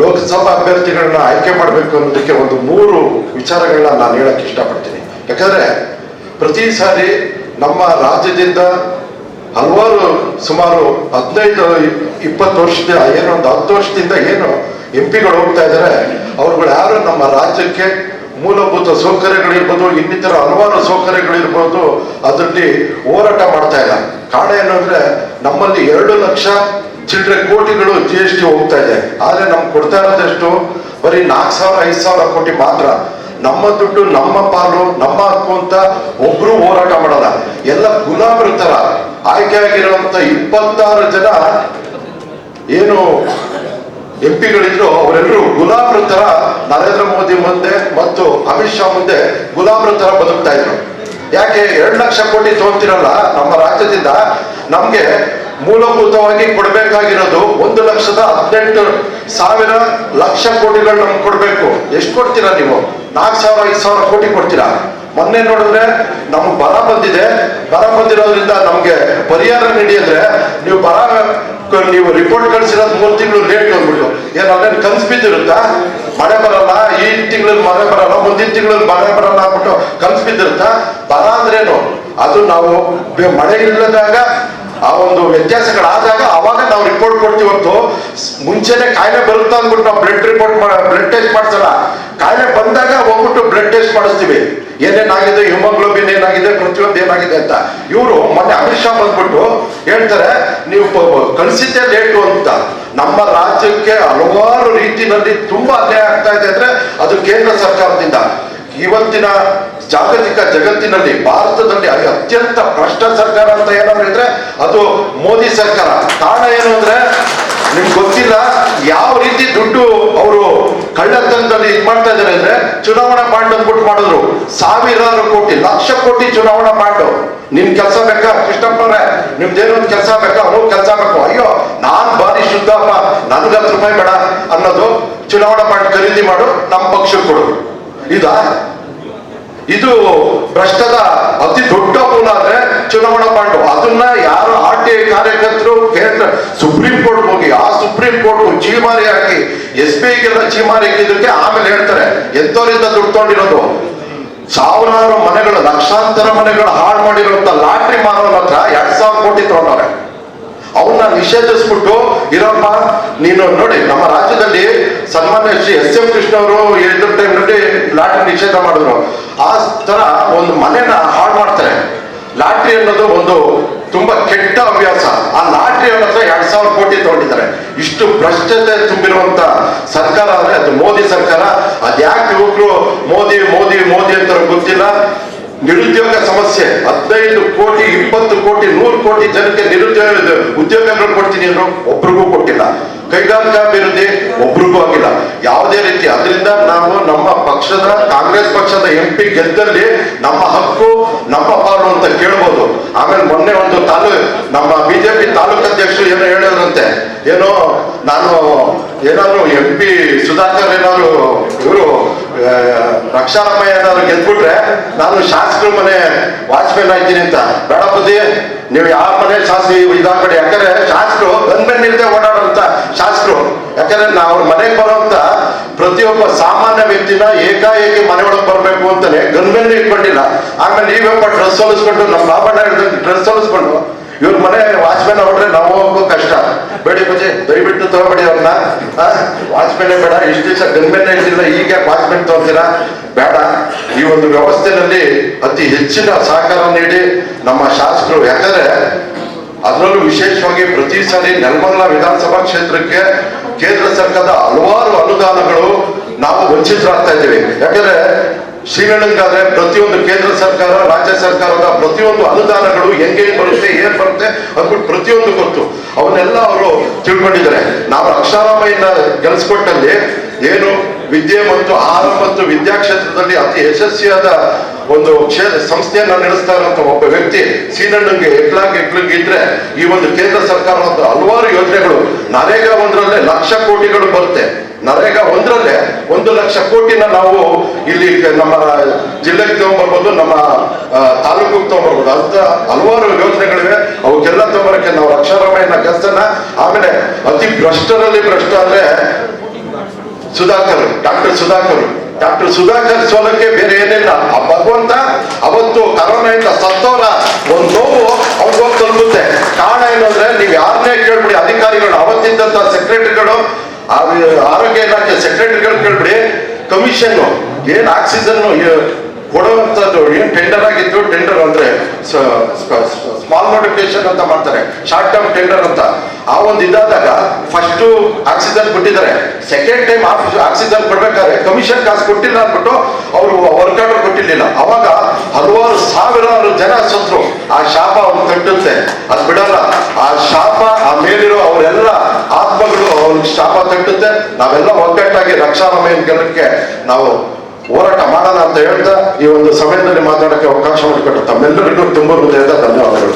ಲೋಕಸಭಾ ಅಭ್ಯರ್ಥಿಗಳನ್ನ ಆಯ್ಕೆ ಮಾಡಬೇಕು ಅನ್ನೋದಕ್ಕೆ ಒಂದು ಮೂರು ವಿಚಾರಗಳನ್ನ ನಾನು ಹೇಳಕ್ ಇಷ್ಟಪಡ್ತೀನಿ. ಯಾಕಂದ್ರೆ ಪ್ರತಿ ಸಾರಿ ನಮ್ಮ ರಾಜ್ಯದಿಂದ ಹಲವಾರು ಸುಮಾರು ಹದಿನೈದು, ಇಪ್ಪತ್ತು ವರ್ಷದ ಏನೋ ಒಂದು ಹತ್ತು ವರ್ಷದಿಂದ ಏನು ಎಂ ಪಿಗಳು ಹೋಗ್ತಾ ಇದ್ದಾರೆ ಅವ್ರುಗಳು ಯಾರು ನಮ್ಮ ರಾಜ್ಯಕ್ಕೆ ಮೂಲಭೂತ ಸೌಕರ್ಯಗಳಿರ್ಬೋದು, ಇನ್ನಿತರ ಹಲವಾರು ಸೌಕರ್ಯಗಳಿರ್ಬೋದು ಅದರಲ್ಲಿ ಹೋರಾಟ ಮಾಡ್ತಾ ಇಲ್ಲ ಕಾರಣ ಏನಂದ್ರೆ ನಮ್ಮಲ್ಲಿ ಎರಡು ಲಕ್ಷ ಚಿಲ್ಲರೆ ಕೋಟಿಗಳು ಜಿ ಎಸ್ ಟಿ ಹೋಗ್ತಾ ಇದೆ. ಆದ್ರೆ ನಮ್ಗೆ ಕೊಡ್ತಾ ಇರೋದಷ್ಟು ಬರೀ ನಾಲ್ಕು ಸಾವಿರ, ಐದು ಸಾವಿರ ಕೋಟಿ ಮಾತ್ರ. ನಮ್ಮ ದುಡ್ಡು ನಮ್ಮ ಪಾಲು, ನಮ್ಮ ಹಕ್ಕು ಅಂತ ಒಬ್ರು ಹೋರಾಟ ಮಾಡಲ್ಲ. ಎಲ್ಲ ಗುಲಾಮರ ತರ ಆಯ್ಕೆ ಆಗಿರುವಂತ ಇಪ್ಪತ್ತಾರು ಜನ ಏನು ಎಂ ಪಿಗಳಿದ್ರು ಅವರೆಲ್ಲರೂ ಗುಲಾಮರ ತರ ನರೇಂದ್ರ ಮೋದಿ ಮುಂದೆ ಮತ್ತು ಅಮಿತ್ ಶಾ ಮುಂದೆ ಗುಲಾಮರ ತರ ಬದುಕ್ತಾ ಇದ್ರು. ಯಾಕೆ ಎರಡು ಲಕ್ಷ ಕೋಟಿ ತೋರ್ತಿರಲ್ಲ ನಮ್ಮ ರಾಜ್ಯದಿಂದ? ನಮ್ಗೆ ಮೂಲಭೂತವಾಗಿ ಕೊಡಬೇಕಾಗಿರೋದು ಒಂದು ಲಕ್ಷದ ಹದಿನೆಂಟು ಸಾವಿರ ಲಕ್ಷ ಕೋಟಿಗಳು ನಮ್ಗೆ ಕೊಡಬೇಕು. ಎಷ್ಟು ಕೊಡ್ತೀರಾ ನೀವು? ನಾಲ್ಕು ಸಾವಿರ, ಐದು ಸಾವಿರ ಕೋಟಿ ಕೊಡ್ತೀರಾ? ಮೊನ್ನೆ ನೋಡಿದ್ರೆ ನಮ್ಗೆ ಬರ ಬಂದಿದೆ. ಬರ ಬಂದಿರೋದ್ರಿಂದ ನಮಗೆ ಪರಿಹಾರ ನೀಡಿ ಅಂದ್ರೆ ನೀವು ಬರ ನೀವು ರಿಪೋರ್ಟ್ ಕಳಿಸಿರೋದು ಮೂರು ತಿಂಗಳು ಲೇಟ್ ಅಂದ್ಬಿಟ್ಟು ಏನು ಅಲ್ಲೇನು ಕನ್ಸ್ ಬಿದ್ದಿರುತ್ತಾ? ಮಳೆ ಬರಲ್ಲ, ಈ ತಿಂಗಳಲ್ಲಿ ಮಳೆ ಬರಲ್ಲ, ಮುಂದಿನ ತಿಂಗಳಲ್ಲಿ ಮಳೆ ಬರಲ್ಲ ಅಂದ್ಬಿಟ್ಟು ಕನ್ಸ್ ಬಿದ್ದಿರುತ್ತಾ? ಬರ ಅಂದ್ರೇನು? ಅದು ನಾವು ಮಳೆ ಇಲ್ಲದಾಗ ಆ ಒಂದು ವ್ಯತ್ಯಾಸಗಳಾದಾಗ ಅವಾಗ ನಾವು ರಿಪೋರ್ಟ್ ಕೊಡ್ತೀವಿ ಹೊರತು ಸ್- ಮುಂಚೆನೆ ಕಾಯಿಲೆ ಬರುತ್ತಾ ಅಂದ್ಬಿಟ್ಟು ನಾವು ಬ್ಲಡ್ ರಿಪೋರ್ಟ್ ಬ್ಲಡ್ ಟೆಸ್ಟ್ ಮಾಡ್ಸಲ್ಲ. ಕಾಯಿಲೆ ಬಂದಾಗ ಹೋಗ್ಬಿಟ್ಟು ಬ್ಲಡ್ ಟೆಸ್ಟ್ ಮಾಡಿಸ್ತೀವಿ. ಏನೇನಾಗಿದೆ ಹಿಮೋಗ್ಲೋಬಿನ್ ಏನಾಗಿದೆ ಪ್ರತಿಯೊಂದು ಏನಾಗಿದೆ ಅಂತ. ಇವರು ಮೊನ್ನೆ ಅಮಿತ್ ಶಾ ಬಂದ್ಬಿಟ್ಟು ಹೇಳ್ತಾರೆ, ನೀವು ಕಳಿಸಿದ್ದೇ ಲೇಟು ಅಂತ. ನಮ್ಮ ರಾಜ್ಯಕ್ಕೆ ಹಲವಾರು ರೀತಿಯಲ್ಲಿ ತುಂಬಾ ಅನ್ಯಾಯ ಆಗ್ತಾ ಇದೆ ಅಂದ್ರೆ ಅದು ಕೇಂದ್ರ ಸರ್ಕಾರದಿಂದ. ಇವತ್ತಿನ ಜಾಗತಿಕ ಜಗತ್ತಿನಲ್ಲಿ ಭಾರತದಲ್ಲಿ ಅತಿ ಅತ್ಯಂತ ಭ್ರಷ್ಟ ಸರ್ಕಾರ ಅಂತ ಏನಾದ್ರು ಇದ್ರೆ ಅದು ಮೋದಿ ಸರ್ಕಾರ. ಕಾರಣ ಏನು ಅಂದ್ರೆ, ನಿಮ್ಗೆ ಗೊತ್ತಿಲ್ಲ ಯಾವ ರೀತಿ ದುಡ್ಡು ಅವರು ಕಳ್ಳತನದಲ್ಲಿ ಇದು ಮಾಡ್ತಾ ಇದ್ದಾರೆ ಅಂದ್ರೆ ಚುನಾವಣಾ ಬಾಂಡ್ ಅಂದ್ಬಿಟ್ಟು ಮಾಡಿದ್ರು. ಸಾವಿರಾರು ಕೋಟಿ, ಲಕ್ಷ ಕೋಟಿ ಚುನಾವಣಾ ಬಾಂಡ್. ನಿಮ್ ಕೆಲಸ ಬೇಕಾ ಕೃಷ್ಣಪ್ಪವ್ರೆ ನಿಮ್ದೇನೊಂದು ಕೆಲಸ ಬೇಕಾ? ಅವ್ರು ಕೆಲಸ ಬೇಕು. ಅಯ್ಯೋ, ನಾನ್ ಬಾರಿ ಶುದ್ಧಪ್ಪ ನನ್ಗೆ ಹತ್ತು ರೂಪಾಯಿ ಬೇಡ ಅನ್ನೋದು ಚುನಾವಣಾ ಬಾಂಡ್ ಖರೀದಿ ಮಾಡು ನಮ್ಮ ಪಕ್ಷಕ್ಕೆ ಕೊಡು. ಇದಾ ಇದು ಭ್ರಷ್ಟದ ಅತಿ ದೊಡ್ಡ ಮೂಲ ಅಂದ್ರೆ ಚುನಾವಣಾ ಬಾಂಡ್. ಅದನ್ನ ಯಾರು ಆರ್ ಟಿ ಐ ಕಾರ್ಯಕರ್ತರು ಕೇಂದ್ರ ಸುಪ್ರೀಂ ಕೋರ್ಟ್ ಹೋಗಿ, ಆ ಸುಪ್ರೀಂ ಕೋರ್ಟ್ ಚೀಮಾರಿ ಹಾಕಿ, ಎಸ್ ಬಿ ಐಗೆಲ್ಲ ಚೀಮಾರಿ ಹಾಕಿದ್ದಕ್ಕೆ ಆಮೇಲೆ ಹೇಳ್ತಾರೆ ಎಂತವರಿಂದ ದುಡ್ಡು ತಗೊಂಡಿರೋದು ಸಾವಿರಾರು ಮನೆಗಳು, ಲಕ್ಷಾಂತರ ಮನೆಗಳು ಹಾಳು ಮಾಡಿರುವಂತ ಲಾಟ್ರಿ ಮಾರೋನ ಹತ್ರ ಎರಡ್ ಸಾವಿರ ಕೋಟಿ ತಗೊಂಡವ್ರೆ. ಅವನ್ನ ನಿಷೇಧಿಸ್ಬಿಟ್ಟು, ಇರಪ್ಪ, ನೀನು ನೋಡಿ, ನಮ್ಮ ರಾಜ್ಯದಲ್ಲಿ ಸನ್ಮಾನ್ಯ ಶ್ರೀ ಎಸ್ ಎಂ ಕೃಷ್ಣ ಅವರು ಇದ್ರ ಟೈಮ್ನಲ್ಲಿ ಲಾಟ್ರಿ ನಿಷೇಧ ಮಾಡಿದ್ರು. ಆ ತರ ಒಂದು ಮನೆಯನ್ನ ಹಾಳು ಮಾಡ್ತಾರೆ. ಲಾಟ್ರಿ ಅನ್ನೋದು ಒಂದು ತುಂಬಾ ಕೆಟ್ಟ ಅಭ್ಯಾಸ. ಆ ಲಾಟ್ರಿ ಹತ್ರ ಎರಡ್ ಸಾವಿರ ಕೋಟಿ ತಗೊಂಡಿದ್ದಾರೆ. ಇಷ್ಟು ಭ್ರಷ್ಟತೆ ತುಂಬಿರುವಂತ ಸರ್ಕಾರ ಅಂದ್ರೆ ಅದು ಮೋದಿ ಸರ್ಕಾರ, ಅದ್ಯಾಕೆ ಯುವಕರು ಮೋದಿ ಮೋದಿ ಮೋದಿ ಅಂತ ಗೊತ್ತಿಲ್ಲ. ನಿರುದ್ಯೋಗ ಸಮಸ್ಯೆ, ಹದಿನೈದು ಕೋಟಿ, ಇಪ್ಪತ್ತು ಕೋಟಿ, ನೂರು ಕೋಟಿ ಜನಕ್ಕೆ ನಿರುದ್ಯೋಗ ಉದ್ಯೋಗಗಳು ಕೊಡ್ತೀನಿ ಅಂದ್ರೆ ಒಬ್ರಿಗೂ ಕೊಟ್ಟಿಲ್ಲ. ಕೈಗಾರಿಕಾ ಅಭಿವೃದ್ಧಿ ಒಬ್ರಿಗೂ ಆಗಿಲ್ಲ. ಯಾವುದೇ ರೀತಿ. ಅದರಿಂದ ನಾವು ನಮ್ಮ ಪಕ್ಷದ, ಕಾಂಗ್ರೆಸ್ ಪಕ್ಷದ ಎಂ ಪಿ ಗೆದ್ದಲ್ಲಿ ನಮ್ಮ ಹಕ್ಕು, ನಮ್ಮ ಪಾಲು ಅಂತ ಕೇಳ್ಬೋದು. ಆಮೇಲೆ ಮೊನ್ನೆ ಒಂದು ತಾಲೂ, ನಮ್ಮ ಬಿಜೆಪಿ ತಾಲೂಕು ಅಧ್ಯಕ್ಷರು ಏನೋ ಹೇಳಿದ್ರಂತೆ. ಏನು ನಾನು, ಏನಾದ್ರು ಎಂ ಪಿ ಸುಧಾಕರ್ ಏನಾದ್ರು ಇವರು ರಕ್ಷಾರಾಮಯ್ಯ ಏನಾದ್ರು ಗೆದ್ಬಿಟ್ರೆ ನಾನು ಶಾಸಕರ ಮನೆ ವಾಚ್ಮ್ಯಾನ್ ಆಯ್ತೀನಿ ಅಂತ. ಬೇಡ ಬುದ್ಧಿ, ನೀವು ಯಾವ ಮನೆ ಶಾಸಕಿ ಇದಾಗಬೇಡಿ. ಯಾಕಂದ್ರೆ ಶಾಸಕರು ಗನ್ಮೆನ್ ಇಲ್ಲದೆ ಓಡಾಡುವಂತ ಶಾಸಕರು ಯಾಕಂದ್ರೆ ನಾವು ಮನೆಗ್ ಬರುವಂತ ಪ್ರತಿಯೊಬ್ಬ ಸಾಮಾನ್ಯ ವ್ಯಕ್ತಿನ ಏಕಾಏಕಿ ಮನೆ ಒಳಗೆ ಬರಬೇಕು ಅಂತಾನೆ ಗನ್ಮೆನ್ ಇಟ್ಕೊಂಡಿಲ್ಲ. ಆಮೇಲೆ ನೀವೇಪ್ಪ ಡ್ರೆಸ್ ಹೊಲಿಸ್ಕೊಂಡು ನಮ್ಮ ಬಾಬಣ್ಣ ಡ್ರೆಸ್ ಹೊಲಿಸ್ಕೊಂಡು ಇವ್ರ ಮನೆ ವಾಚ್ಮೆನ್ ಹೊಡ್ರೆ ನಾವು ಹೋಗೋ ಕಷ್ಟ. ಬೇಡಿ ಬಜೆ ದಯವಿಟ್ಟು ತಗೋಬೇಡಿ ಅವ್ರನ್ನ. ವಾಚ್ಮ್ಯಾನೇ ಬೇಡ, ಇಷ್ಟು ದಿವಸ ಗನ್ಮೆನ್ ಇಟ್ಟಿಲ್ಲ ಈಗ ವಾಚ್ಮೆನ್ ತಗೋತೀರಾ? ಬೇಡ. ಈ ಒಂದು ವ್ಯವಸ್ಥೆನಲ್ಲಿ ಅತಿ ಹೆಚ್ಚಿನ ಸಹಕಾರ ನೀಡಿ ನಮ್ಮ ಶಾಸಕರು. ಯಾಕಂದ್ರೆ ಅದರಲ್ಲೂ ವಿಶೇಷವಾಗಿ ಪ್ರತಿ ಸಾರಿ ನೆಲಮಂಗಲ ವಿಧಾನಸಭಾ ಕ್ಷೇತ್ರಕ್ಕೆ ಕೇಂದ್ರ ಸರ್ಕಾರದ ಹಲವಾರು ಅನುದಾನಗಳು ನಾವು ವಂಚಿತರಾಗ್ತಾ ಇದ್ದೀವಿ. ಯಾಕಂದ್ರೆ ಶ್ರೀರಂಗಾದ್ರೆ ಪ್ರತಿಯೊಂದು ಕೇಂದ್ರ ಸರ್ಕಾರ, ರಾಜ್ಯ ಸರ್ಕಾರದ ಪ್ರತಿಯೊಂದು ಅನುದಾನಗಳು ಹೆಂಗೆ ಬರುತ್ತೆ, ಏನ್ ಬರುತ್ತೆ ಅಂದ್ಬಿಟ್ಟು ಪ್ರತಿಯೊಂದು ಗೊತ್ತು. ಅವನ್ನೆಲ್ಲ ಅವರು ತಿಳ್ಕೊಂಡಿದ್ದಾರೆ. ನಾವು ಅಕ್ಷರಾಮಯ್ಯನ ಗೆಲ್ಸ್ಕೊಟ್ಟಲ್ಲಿ ಏನು ವಿದ್ಯೆ ಮತ್ತು ಆಹಾರ ಮತ್ತು ವಿದ್ಯಾ ಕ್ಷೇತ್ರದಲ್ಲಿ ಅತಿ ಯಶಸ್ವಿಯಾದ ಒಂದು ಕ್ಷೇತ್ರ ಸಂಸ್ಥೆಯನ್ನ ನಡೆಸ್ತಾ ಇರುವಂತ ಒಬ್ಬ ವ್ಯಕ್ತಿ ಸೀನಣ್ಣಂಗೆ ಹೆಗ್ಲಾಗಿ ಎಕ್ಲಿಗ್ ಇದ್ರೆ ಈ ಒಂದು ಕೇಂದ್ರ ಸರ್ಕಾರದ ಹಲವಾರು ಯೋಜನೆಗಳು ನರೇಗಾ ಒಂದರಲ್ಲೇ ಲಕ್ಷ ಕೋಟಿಗಳು ಬರುತ್ತೆ. ನರೇಗಾ ಒಂದರಲ್ಲೇ ಒಂದು ಲಕ್ಷ ಕೋಟಿನ ನಾವು ಇಲ್ಲಿ ನಮ್ಮ ಜಿಲ್ಲೆಗೆ ತಗೊಂಡ್ಬರ್ಬೋದು ನಮ್ಮ ತಾಲೂಕು ತಾಲೂಕಿಗೆ ತಗೊಂಡ್ಬರ್ಬೋದು ಅಂತ ಹಲವಾರು ಯೋಜನೆಗಳಿವೆ. ಅವಕ್ಕೆಲ್ಲ ತಗೊಂಬರಕ್ಕೆ ನಾವು ಲಕ್ಷಾರಾಮಯ್ಯನ ಕೆಲಸನ ಆಮೇಲೆ ಅತಿ ಭ್ರಷ್ಟರಲ್ಲಿ ಭ್ರಷ್ಟ ಅಂದ್ರೆ ಸುಧಾಕರ್, ಡಾಕ್ಟರ್ ಸುಧಾಕರ್. ಡಾಕ್ಟರ್ ಸುಧಾಕರ್ ಸೋಲಕ್ಕೆ ಬೇರೆ ಏನಿಲ್ಲ. ಆ ಭಗವಂತ ಅವತ್ತು ಕರೋನಾಯಿಂದ ಸತ್ತವರ ಒಂದು ನೋವು ಅವ್ರಿಗೋಗಿ ತಲುಪುತ್ತೆ ಕಾರಣ ಏನು ಅಂದ್ರೆ ನೀವು ಯಾರನ್ನೇ ಕೇಳ್ಬಿಡಿ, ಅಧಿಕಾರಿಗಳು, ಅವತ್ತಿದ್ದಂತ ಸೆಕ್ರೆಟರಿಗಳು ಆರೋಗ್ಯ ಇಲಾಖೆ ಸೆಕ್ರೆಟರಿಗಳು ಕೇಳ್ಬಿಡಿ ಕಮಿಷನ್ ಏನ್ ಆಕ್ಸಿಜನ್ ಕೊಡುವಂಥದ್ದು ಏನ್ ಟೆಂಡರ್ ಆಗಿತ್ತು? ಟೆಂಡರ್ ಅಂದ್ರೆ ಸ್ಮಾಲ್ ನೋಟಿಫಿಕೇಶನ್ ಅಂತ ಮಾಡ್ತಾರೆ. ಶಾರ್ಟ್ ಟರ್ಮ್ ಟೆಂಡರ್ ಅಂತ. ಆ ಒಂದು ಇದಾದಾಗ ಫಸ್ಟ್ ಆಕ್ಸಿಜನ್ ಕೊಟ್ಟಿದ್ದಾರೆ ಸೆಕೆಂಡ್ ಟೈಮ್ ಆಕ್ಸಿಜನ್ ಕೊಡ್ಬೇಕಾದ್ರೆ ಕಮಿಷನ್ ಕಾಸು ಕೊಟ್ಟಿಲ್ಲ ಅಂದ್ಬಿಟ್ಟು ಅವರು ವರ್ಕ್ ಆರ್ಡರ್ ಕೊಟ್ಟಿರ್ಲಿಲ್ಲ. ಅವಾಗ ಹಲವಾರು ಸಾವಿರಾರು ಜನ ಸತ್ರು ಆ ಶಾಪ ಅವ್ರು ತಟ್ಟುತ್ತೆ ಅದು ಬಿಡಲ್ಲ. ಆ ಶಾಪ, ಆ ಮೇಲಿರೋ ಅವರೆಲ್ಲ ಆತ್ಮಗಳು ಅವ್ರಿಗೆ ಶಾಪ ತಟ್ಟುತ್ತೆ ನಾವೆಲ್ಲ ಒಗ್ಗಟ್ಟಾಗಿ ಕೆಲಕ್ಕೆ ನಾವು ಹೋರಾಟ ಮಾಡೋಣ ಅಂತ ಹೇಳ್ತಾ ಈ ಒಂದು ಸಮಯದಲ್ಲಿ ಮಾತಾಡಕ್ಕೆ ಅವಕಾಶ ಮಾಡಿಕೊಟ್ಟು ತಮ್ಮೆಲ್ಲರಿಗೂ ತುಂಬ ಹೃದಯದ ಧನ್ಯವಾದಗಳು.